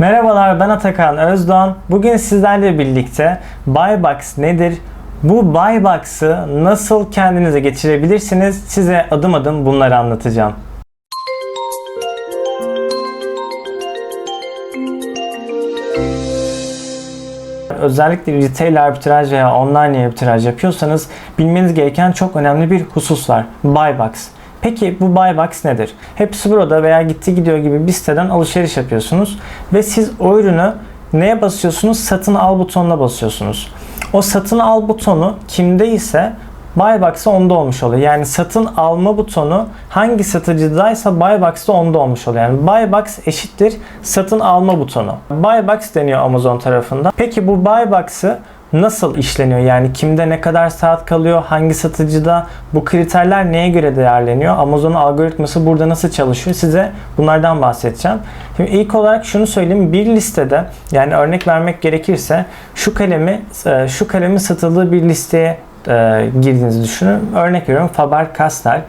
Merhabalar ben Atakan Özdoğan. Bugün sizlerle birlikte Buybox nedir? Bu Buybox'ı nasıl kendinize geçirebilirsiniz? Size adım adım bunları anlatacağım. Özellikle retail arbitraj veya online arbitraj yapıyorsanız bilmeniz gereken çok önemli bir husus var. Buybox. Peki bu Buybox nedir? Hepsi burada veya gitti gidiyor gibi bir siteden alışveriş yapıyorsunuz ve siz o ürünü neye basıyorsunuz? Satın al butonuna basıyorsunuz. O satın al butonu kimde ise Buybox'ta onda olmuş oluyor. Yani satın alma butonu hangi satıcıdaysa Buybox'ta onda olmuş oluyor. Yani Buybox eşittir satın alma butonu. Buybox deniyor Amazon tarafından. Peki bu Buybox'ı nasıl işleniyor? Yani kimde ne kadar saat kalıyor? Hangi satıcıda? Bu kriterler neye göre değerleniyor? Amazon'un algoritması burada nasıl çalışıyor? Size bunlardan bahsedeceğim. Şimdi ilk olarak şunu söyleyeyim. Bir listede yani örnek vermek gerekirse şu kalemi e, şu kalemin satıldığı bir listeye e, girdiğinizi düşünün. Örnek veriyorum Faber-Castell.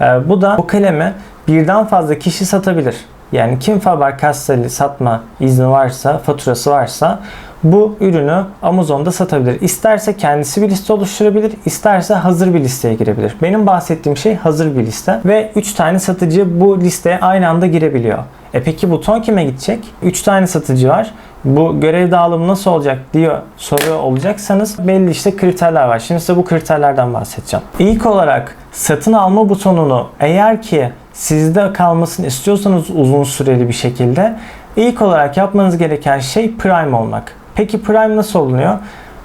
E, bu da bu kalemi birden fazla kişi satabilir. Yani kim Faber-Castell'i satma izni varsa, faturası varsa bu ürünü Amazon'da satabilir. İsterse kendisi bir liste oluşturabilir, isterse hazır bir listeye girebilir. Benim bahsettiğim şey hazır bir liste ve 3 tane satıcı bu listeye aynı anda girebiliyor. E peki buton kime gidecek? 3 tane satıcı var. Bu görev dağılımı nasıl olacak diyor soruyor olacaksanız belli işte kriterler var. Şimdi size bu kriterlerden bahsedeceğim. İlk olarak satın alma butonunu eğer ki sizde kalmasını istiyorsanız uzun süreli bir şekilde ilk olarak yapmanız gereken şey Prime olmak. Peki Prime nasıl olunuyor?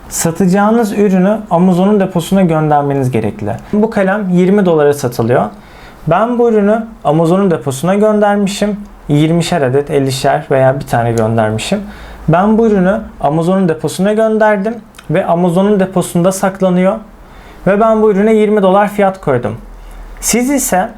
Satacağınız ürünü Amazon'un deposuna göndermeniz gerekli. Bu kalem 20 dolara satılıyor. Ben bu ürünü Amazon'un deposuna göndermişim. 20'şer adet, 50'şer veya bir tane göndermişim. Ben bu ürünü Amazon'un deposuna gönderdim ve Amazon'un deposunda saklanıyor. Ve ben bu ürüne 20 dolar fiyat koydum. Siz ise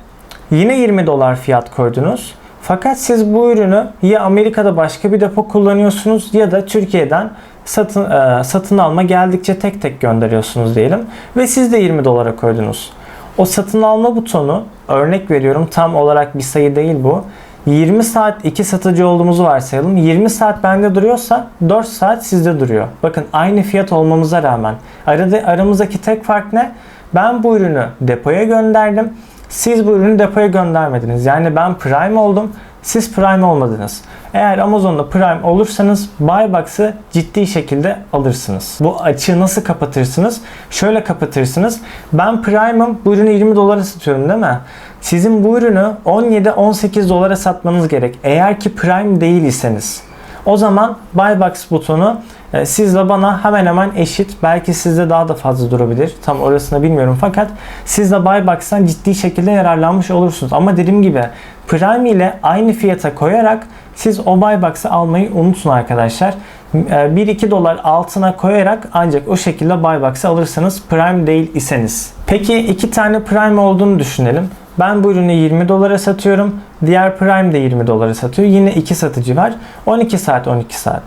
yine 20 dolar fiyat koydunuz. Fakat siz bu ürünü ya Amerika'da başka bir depo kullanıyorsunuz ya da Türkiye'den satın e, satın alma geldikçe tek tek gönderiyorsunuz diyelim ve siz de 20 dolara koydunuz. O satın alma butonu örnek veriyorum tam olarak bir sayı değil bu. 20 saat iki satıcı olduğumuzu varsayalım. 20 saat bende duruyorsa 4 saat sizde duruyor. Bakın aynı fiyat olmamıza rağmen arada aramızdaki tek fark ne? Ben bu ürünü depoya gönderdim. Siz bu ürünü depoya göndermediniz. Yani ben Prime oldum. Siz Prime olmadınız. Eğer Amazon'da Prime olursanız Buybox'ı ciddi şekilde alırsınız. Bu açığı nasıl kapatırsınız? Şöyle kapatırsınız. Ben Prime'ım bu ürünü 20 dolara satıyorum değil mi? Sizin bu ürünü 17-18 dolara satmanız gerek. Eğer ki Prime değil iseniz. O zaman Buybox butonu e, sizle bana hemen hemen eşit. Belki sizde daha da fazla durabilir. Tam orasını bilmiyorum fakat siz de Buybox'tan ciddi şekilde yararlanmış olursunuz. Ama dediğim gibi Prime ile aynı fiyata koyarak siz o Buybox'ı almayı unutun arkadaşlar. 1-2 e, dolar altına koyarak ancak o şekilde Buybox'ı alırsanız Prime değil iseniz. Peki iki tane Prime olduğunu düşünelim. Ben bu ürünü 20 dolara satıyorum. Diğer Prime de 20 dolara satıyor. Yine iki satıcı var. 12 saat 12 saat.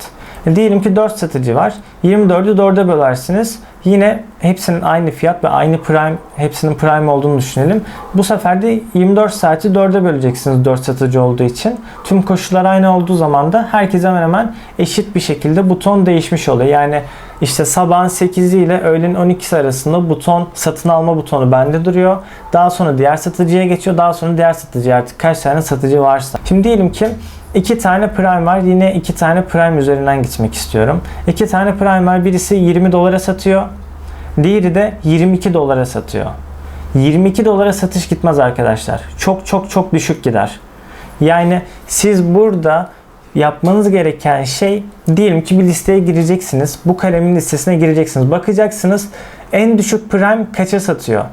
Diyelim ki 4 satıcı var. 24'ü 4'e bölersiniz. Yine hepsinin aynı fiyat ve aynı prime, hepsinin prime olduğunu düşünelim. Bu sefer de 24 saati 4'e böleceksiniz 4 satıcı olduğu için. Tüm koşullar aynı olduğu zaman da herkes hemen hemen eşit bir şekilde buton değişmiş oluyor. Yani işte sabahın 8'i ile öğlenin 12'si arasında buton satın alma butonu bende duruyor. Daha sonra diğer satıcıya geçiyor. Daha sonra diğer satıcı artık kaç tane satıcı varsa. Şimdi diyelim ki İki tane Prime var. Yine iki tane Prime üzerinden gitmek istiyorum. İki tane Prime var. Birisi 20 dolara satıyor. Diğeri de 22 dolara satıyor. 22 dolara satış gitmez arkadaşlar. Çok çok çok düşük gider. Yani siz burada yapmanız gereken şey diyelim ki bir listeye gireceksiniz. Bu kalemin listesine gireceksiniz. Bakacaksınız en düşük prime kaça satıyor.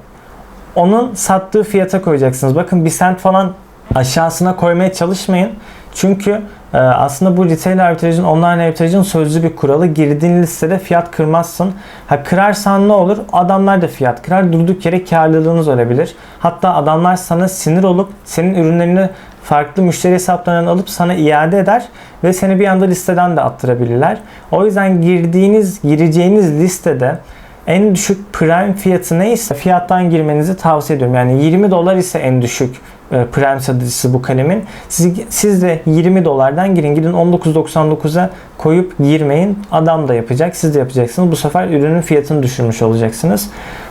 Onun sattığı fiyata koyacaksınız. Bakın bir sent falan aşağısına koymaya çalışmayın. Çünkü e, aslında bu retail arbitrajın, online arbitrajın sözlü bir kuralı. Girdiğin listede fiyat kırmazsın. Ha kırarsan ne olur? Adamlar da fiyat kırar. Durduk yere karlılığınız olabilir. Hatta adamlar sana sinir olup senin ürünlerini farklı müşteri hesaplarından alıp sana iade eder ve seni bir anda listeden de attırabilirler. O yüzden girdiğiniz, gireceğiniz listede en düşük prime fiyatı neyse fiyattan girmenizi tavsiye ediyorum. Yani 20 dolar ise en düşük e, Prime satıcısı bu kalemin. Siz, siz de 20 dolardan girin. Gidin 19.99'a koyup girmeyin. Adam da yapacak. Siz de yapacaksınız. Bu sefer ürünün fiyatını düşürmüş olacaksınız.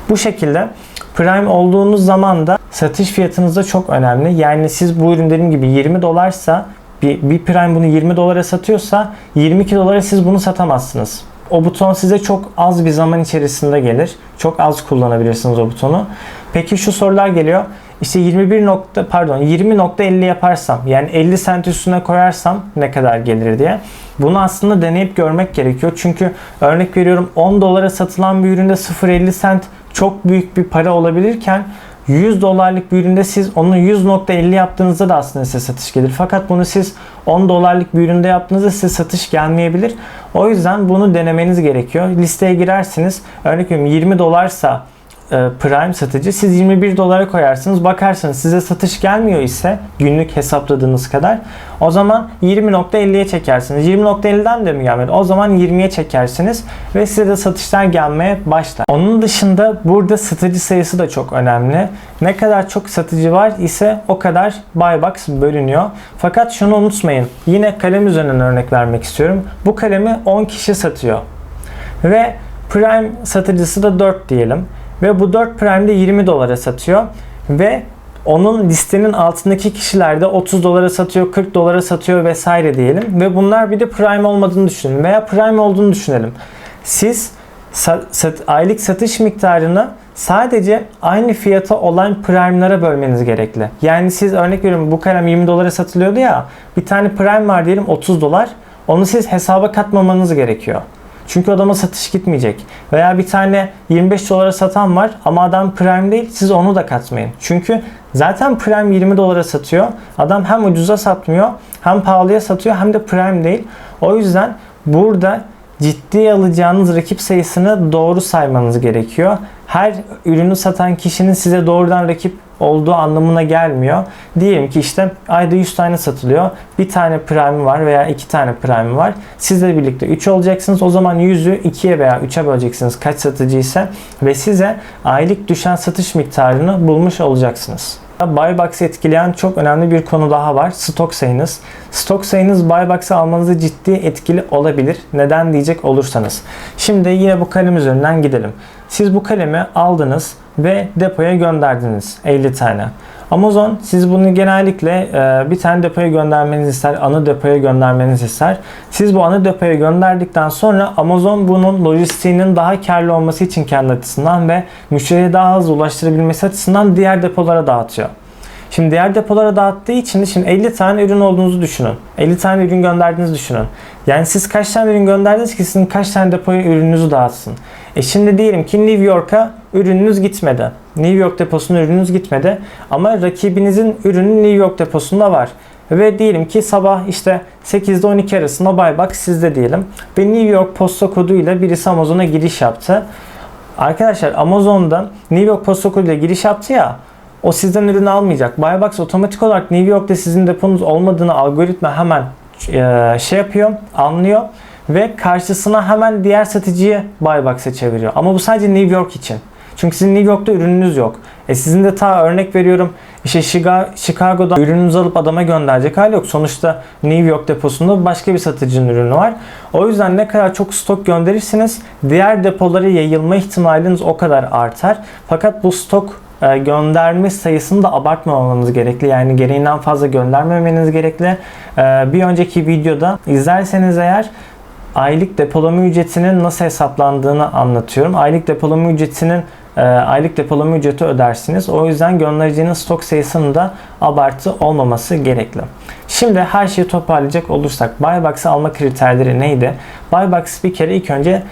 Bu şekilde Prime olduğunuz zaman da satış fiyatınız da çok önemli. Yani siz bu ürün dediğim gibi 20 dolarsa bir, bir Prime bunu 20 dolara satıyorsa 22 dolara siz bunu satamazsınız. O buton size çok az bir zaman içerisinde gelir. Çok az kullanabilirsiniz o butonu. Peki şu sorular geliyor. İşte 21 nokta pardon 20.50 yaparsam yani 50 sent üstüne koyarsam ne kadar gelir diye. Bunu aslında deneyip görmek gerekiyor. Çünkü örnek veriyorum 10 dolara satılan bir üründe 0.50 sent çok büyük bir para olabilirken 100 dolarlık bir üründe siz onu 100.50 yaptığınızda da aslında size satış gelir. Fakat bunu siz 10 dolarlık bir üründe yaptığınızda size satış gelmeyebilir. O yüzden bunu denemeniz gerekiyor. Listeye girersiniz. Örnek veriyorum 20 dolarsa Prime satıcı siz 21 dolara koyarsınız bakarsınız. Size satış gelmiyor ise günlük hesapladığınız kadar o zaman 20.50'ye çekersiniz. 20.50'den de mi gelmedi? O zaman 20'ye çekersiniz ve size de satışlar gelmeye başlar. Onun dışında burada satıcı sayısı da çok önemli. Ne kadar çok satıcı var ise o kadar buy box bölünüyor. Fakat şunu unutmayın yine kalem üzerinden örnek vermek istiyorum. Bu kalemi 10 kişi satıyor. Ve Prime satıcısı da 4 diyelim. Ve bu 4 Prime'de 20 dolara satıyor. Ve onun listenin altındaki kişiler de 30 dolara satıyor, 40 dolara satıyor vesaire diyelim. Ve bunlar bir de Prime olmadığını düşünün veya Prime olduğunu düşünelim. Siz sa- sat- aylık satış miktarını sadece aynı fiyata olan Prime'lara bölmeniz gerekli. Yani siz örnek veriyorum bu kalem 20 dolara satılıyordu ya bir tane Prime var diyelim 30 dolar. Onu siz hesaba katmamanız gerekiyor. Çünkü adama satış gitmeyecek. Veya bir tane 25 dolara satan var ama adam Prime değil siz onu da katmayın. Çünkü zaten Prime 20 dolara satıyor. Adam hem ucuza satmıyor hem pahalıya satıyor hem de Prime değil. O yüzden burada ciddiye alacağınız rakip sayısını doğru saymanız gerekiyor. Her ürünü satan kişinin size doğrudan rakip olduğu anlamına gelmiyor. Diyelim ki işte ayda 100 tane satılıyor. Bir tane prime var veya iki tane prime var. Sizle birlikte 3 olacaksınız. O zaman 100'ü 2'ye veya 3'e böleceksiniz kaç satıcı ise ve size aylık düşen satış miktarını bulmuş olacaksınız. Buy box'ı etkileyen çok önemli bir konu daha var. Stok sayınız. Stok sayınız buy box'ı almanızı ciddi etkili olabilir. Neden diyecek olursanız. Şimdi yine bu kalem üzerinden gidelim. Siz bu kalemi aldınız ve depoya gönderdiniz 50 tane. Amazon siz bunu genellikle e, bir tane depoya göndermenizi ister, ana depoya göndermenizi ister. Siz bu ana depoya gönderdikten sonra Amazon bunun lojistiğinin daha karlı olması için kendi açısından ve müşteriye daha hızlı ulaştırabilmesi açısından diğer depolara dağıtıyor. Şimdi diğer depolara dağıttığı için şimdi 50 tane ürün olduğunuzu düşünün. 50 tane ürün gönderdiğinizi düşünün. Yani siz kaç tane ürün gönderdiniz ki sizin kaç tane depoya ürününüzü dağıtsın. E şimdi diyelim ki New York'a ürününüz gitmedi. New York deposuna ürününüz gitmedi. Ama rakibinizin ürünü New York deposunda var. Ve diyelim ki sabah işte 8'de 12 arasında buy box sizde diyelim. Ve New York posta koduyla birisi Amazon'a giriş yaptı. Arkadaşlar Amazon'dan New York posta koduyla giriş yaptı ya o sizden ürün almayacak. Buybox otomatik olarak New York'ta sizin deponuz olmadığını algoritma hemen e, şey yapıyor, anlıyor ve karşısına hemen diğer satıcıyı Buybox'a çeviriyor. Ama bu sadece New York için. Çünkü sizin New York'ta ürününüz yok. E sizin de ta örnek veriyorum işte Chicago'da ürününüzü alıp adama gönderecek hali yok. Sonuçta New York deposunda başka bir satıcının ürünü var. O yüzden ne kadar çok stok gönderirsiniz diğer depolara yayılma ihtimaliniz o kadar artar. Fakat bu stok e, gönderme sayısını da abartmamanız gerekli. Yani gereğinden fazla göndermemeniz gerekli. E, bir önceki videoda izlerseniz eğer aylık depolama ücretinin nasıl hesaplandığını anlatıyorum. Aylık depolama ücretinin e, aylık depolama ücreti ödersiniz. O yüzden göndereceğiniz stok sayısının da abartı olmaması gerekli. Şimdi her şeyi toparlayacak olursak Buybox'ı alma kriterleri neydi? Buybox bir kere ilk önce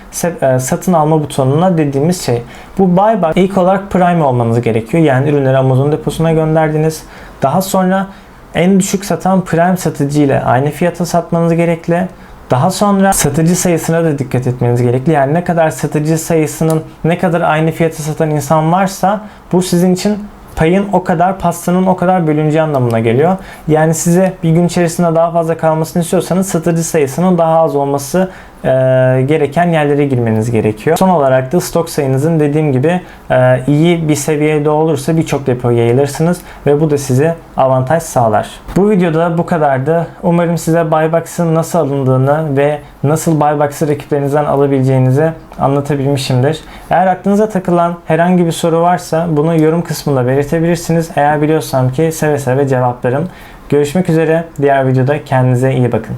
e, satın alma butonuna dediğimiz şey. Bu Buybox ilk olarak Prime olmanız gerekiyor. Yani ürünleri Amazon deposuna gönderdiniz. Daha sonra en düşük satan Prime satıcı ile aynı fiyata satmanız gerekli. Daha sonra satıcı sayısına da dikkat etmeniz gerekli. Yani ne kadar satıcı sayısının ne kadar aynı fiyata satan insan varsa bu sizin için payın o kadar pastanın o kadar bölüneceği anlamına geliyor. Yani size bir gün içerisinde daha fazla kalmasını istiyorsanız satıcı sayısının daha az olması e, gereken yerlere girmeniz gerekiyor. Son olarak da stok sayınızın dediğim gibi e, iyi bir seviyede olursa birçok depo yayılırsınız ve bu da size avantaj sağlar. Bu videoda bu kadardı. Umarım size Buybox'ın nasıl alındığını ve nasıl Buybox'ı rakiplerinizden alabileceğinizi anlatabilmişimdir. Eğer aklınıza takılan herhangi bir soru varsa bunu yorum kısmında belirtebilirsiniz. Eğer biliyorsam ki seve seve cevaplarım. Görüşmek üzere diğer videoda kendinize iyi bakın.